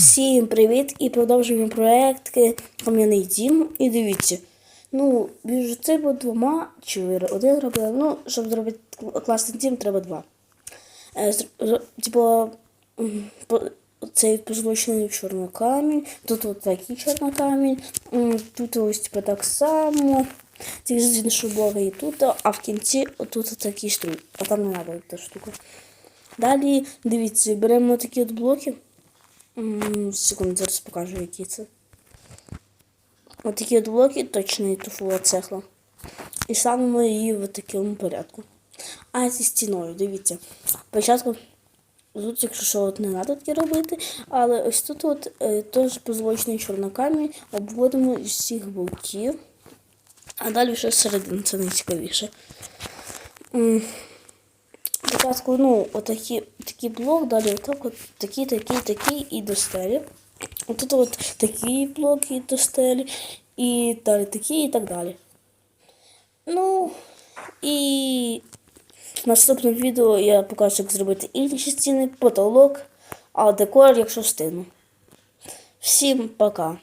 Всім привіт! І продовжуємо проекти Кам'яний дім. І дивіться. Ну, між цими двома чи один робили. Ну, щоб зробити класний дім, треба два. Е, Типу, цей позолочений чорний камінь, тут от такий чорний камінь, тут ось типу, так само. Тільки з іншого блога і тут, а в кінці отут такий штрук. А там не треба та штука. Далі, дивіться, беремо такі от блоки. Секунду, зараз покажу, які це. Ось такі от блоки, точно туфова цехла. І ставимо її в такому порядку. А зі стіною, дивіться. Спочатку тут, якщо що, от не треба таке робити, але ось тут от, е, теж позволочний чорнокамінь обводимо з всіх боків. А далі вже середину, це найцікавіше. Спочатку, ну, отакі, такий блок, далі отак, от такий, такий, такий і до стелі. Отут от такі блоки до стелі, і далі такі, і так далі. Ну, і в наступному відео я покажу, як зробити інші стіни, потолок, а декор, якщо встигну. Всім пока!